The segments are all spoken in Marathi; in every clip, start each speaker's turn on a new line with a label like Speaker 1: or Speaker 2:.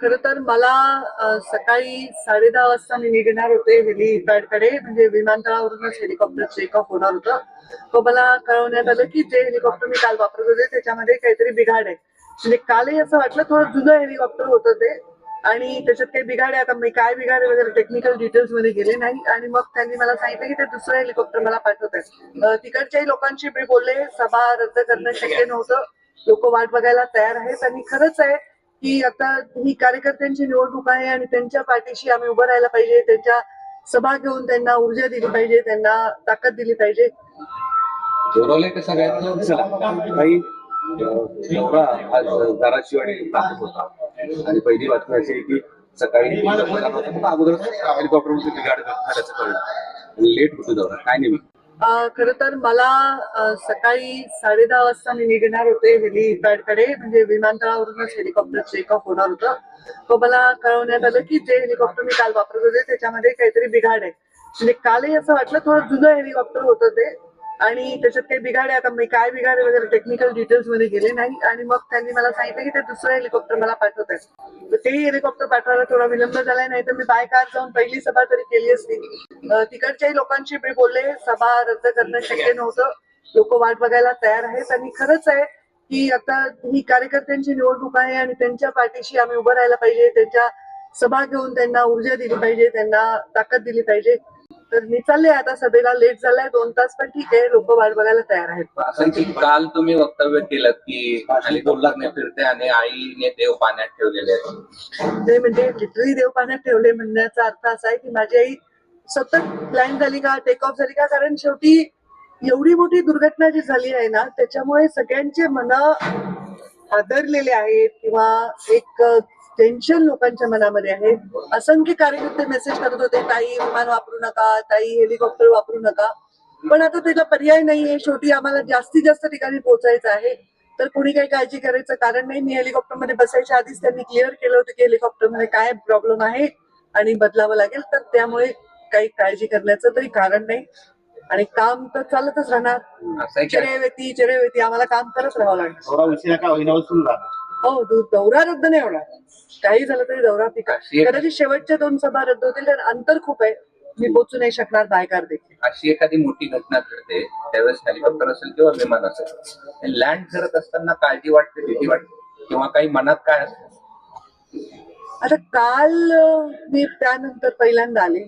Speaker 1: खर तर मला सकाळी साडे दहा वाजता मी निघणार होते हेलिपॅडकडे म्हणजे विमानतळावरूनच हेलिकॉप्टर चेकऑफ होणार होतं. तो मला कळवण्यात आलं की जे हेलिकॉप्टर मी काल वापरत होते त्याच्यामध्ये काहीतरी बिघाड आहे. म्हणजे कालही असं वाटलं थोडं जुनं हेलिकॉप्टर होतं ते. आणि त्याच्यात काही बिघाड आहे आता मी काय बिघाड आहे वगैरे टेक्निकल डिटेल्समध्ये गेले नाही. आणि मग त्यांनी मला सांगितलं की ते दुसरं हेलिकॉप्टर मला पाठवत आहे तिकडच्याही लोकांशी मी बोलले सभा रद्द करणं शक्य नव्हतं. लोक वाट बघायला तयार आहेत आणि खरंच आहे की आता ही कार्यकर्त्यांची निवडणूक आहे आणि त्यांच्या पाठीशी आम्ही उभं राहायला पाहिजे त्यांच्या सभा घेऊन त्यांना ऊर्जा दिली पाहिजे त्यांना ताकद दिली पाहिजे.
Speaker 2: ठरवलंय का सगळ्यांचं? चला काही दौरा आज धाराशिव आणि नाशिक होता. आणि पहिली बातमी अशी आहे की सकाळी अगोदर हेलिकॉप्टर बिघाड झाल्याचं कळलं. आणि लेट होतो दौरा. काय नेहमी
Speaker 1: खर तर मला सकाळी साडे दहा वाजता मी निघणार होते हेलिपॅडकडे म्हणजे विमानतळावरूनच हेलिकॉप्टर चेकऑफ होणार होतं. तो मला कळवण्यात आलं की जे हेलिकॉप्टर मी काल वापरत होते त्याच्यामध्ये काहीतरी बिघाड आहे. म्हणजे कालही असं वाटलं थोडं जुनं हेलिकॉप्टर होतं ते. आणि त्याच्यात काही बिघाड आहे आता मी काय बिघाड वगैरे टेक्निकल डिटेल्समध्ये गेले नाही. आणि मग त्यांनी मला सांगितलं की ते दुसरं हेलिकॉप्टर मला पाठवत आहे तर तेही हेलिकॉप्टर पाठवायला थोडा विलंब झालाय नाही तर मी बाय कार जाऊन पहिली सभा तरी केली असती. तिकडच्याही लोकांशी मी बोलले सभा रद्द करणं शक्य नव्हतं. लोक वाट बघायला तयार आहेत. आणि खरंच आहे की आता ही कार्यकर्त्यांची निवडणूक आहे आणि त्यांच्या पाठीशी आम्ही उभं राहायला पाहिजे त्यांच्या सभा घेऊन त्यांना ऊर्जा दिली पाहिजे त्यांना ताकद दिली पाहिजे. तर मी चालले आता सभेला लेट झालाय दोन तास पण ठीक आहे लोक वाट बघायला तयार आहेत.
Speaker 3: असं की काल तुम्ही वक्तव्य केलं की हेलिकॉप्टरने फिरते आणि आईने देव पाण्यात ठेवलेले आहेत.
Speaker 1: ते म्हणजे लिटरली देव पाण्यात ठेवले म्हणण्याचा अर्थ असा आहे की माझी आई सतत लँड झाली का टेक ऑफ झाली का कारण शेवटी एवढी मोठी दुर्घटना जी झाली आहे ना त्याच्यामुळे सगळ्यांचे मन हादरलेले आहेत किंवा एक टेन्शन लोकांच्या मनामध्ये आहे. असंख्य कार्यकर्ते मेसेज करत होते ताई विमान वापरू नका ताई हेलिकॉप्टर वापरू नका. पण आता त्याला पर्याय नाहीये. शेवटी आम्हाला जास्तीत जास्त ठिकाणी पोहोचायचं आहे. तर कुणी काही काळजी करायचं कारण नाही. मी हेलिकॉप्टरमध्ये बसायच्या आधीच त्यांनी क्लिअर केलं होतं की हेलिकॉप्टरमध्ये काय प्रॉब्लेम आहे आणि बदलावं लागेल. तर त्यामुळे काही काळजी करण्याचं तरी कारण नाही. आणि काम तर चालतच राहणार. चिरेवेती चिरेवेती. आम्हाला काम करत राहावं लागणार. हो दौरा रद्द नाही होणार. काही झालं तरी दौरा पिका
Speaker 3: अशी एक-
Speaker 1: कदाचित शेवटच्या दोन सभा रद्द होतील कारण अंतर खूप आहे. मी पोचू नाही शकणार बायकार देखील.
Speaker 3: अशी एखादी मोठी घटना घडते त्यावेळेस हेलिकॉप्टर असेल किंवा विमान असेल लँड करत असताना काळजी वाटते भीती वाटते किंवा काही मनात काय असतं?
Speaker 1: आता काल मी त्यानंतर पहिल्यांदा आले.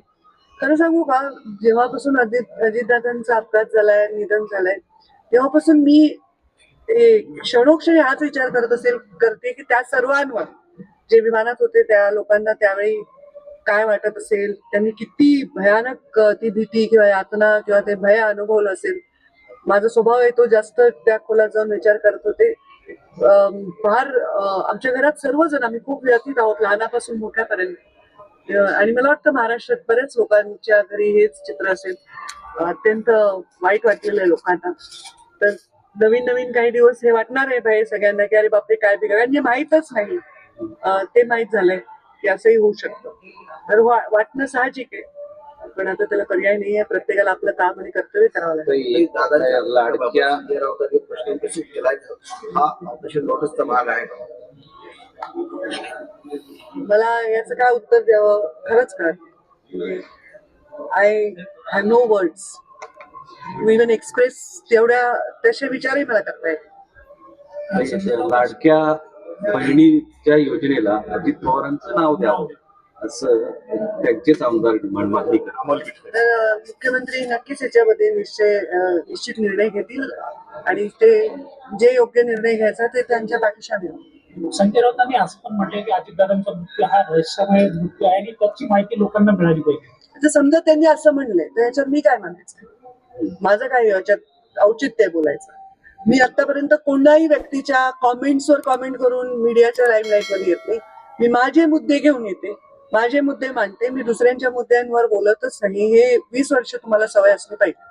Speaker 1: खरं सांगू का जेव्हापासून अजित अजितदादांचा अपघात झालाय निधन झालंय तेव्हापासून मी ते क्षणोक्षणी हाच विचार करत असेल करते की त्या सर्वांवर. जे विमानात होते त्या लोकांना त्यावेळी काय वाटत असेल त्यांनी किती भयानक ती भीती किंवा यातना किंवा ते भय अनुभवलं असेल. माझा स्वभाव आहे तो जास्त त्या खोलात जाऊन विचार करत होते. अं, फार आमच्या घरात सर्वजण आम्ही खूप व्यथित आहोत लहानापासून मोठ्यापर्यंत. आणि मला वाटतं महाराष्ट्रात बरेच लोकांच्या घरी हेच चित्र असेल. अत्यंत वाईट वाटलेलं आहे लोकांना. तर नवीन नवीन काही दिवस हे वाटणार आहे भाई सगळ्यांना की अरे बापरे काय बिघड म्हणजे माहीतच नाही. ते माहीत झालंय की असंही होऊ शकतं. तर वाटणं साहजिक आहे. पण आता त्याला पर्याय नाही आहे. प्रत्येकाला आपलं काम आणि कर्तव्य करावं लागेल.
Speaker 2: लाडक्या
Speaker 4: हा भाग आहे
Speaker 1: मला याचं काय उत्तर द्यावं? खरंच कळत I have no words to even express तेवढ्या तसे विचारही मला करता येत
Speaker 2: लाडक्या बहिणीच्या योजनेला अजित पवारांचं नाव द्यावं असं त्यांचेच आमदार डिमांड मागणी
Speaker 1: मुख्यमंत्री नक्कीच याच्यामध्ये निश्चय निश्चित निर्णय घेतील आणि ते जे योग्य निर्णय घ्यायचा ते त्यांच्या पाठीशी आहोत.
Speaker 5: संजय राऊतांनी असं पण म्हटलंय की अजितदादांचा मृत्यू हा रहस्यमय मृत्यू आहे आणि त्याची माहिती लोकांना मिळाली पाहिजे.
Speaker 1: समजा त्यांनी असं म्हणलंय तर याच्यात मी काय म्हणायचं? माझं काय याच्यात औचित्य बोलायचं. मी आतापर्यंत कोणाही व्यक्तीच्या कॉमेंट्सवर कॉमेंट करून मीडियाच्या लाईमलाईटमध्ये येत नाही. मी माझे मुद्दे घेऊन येते माझे मुद्दे मांडते मी दुसऱ्यांच्या मुद्द्यांवर बोलतच नाही. हे वीस वर्ष तुम्हाला सवय असली पाहिजे.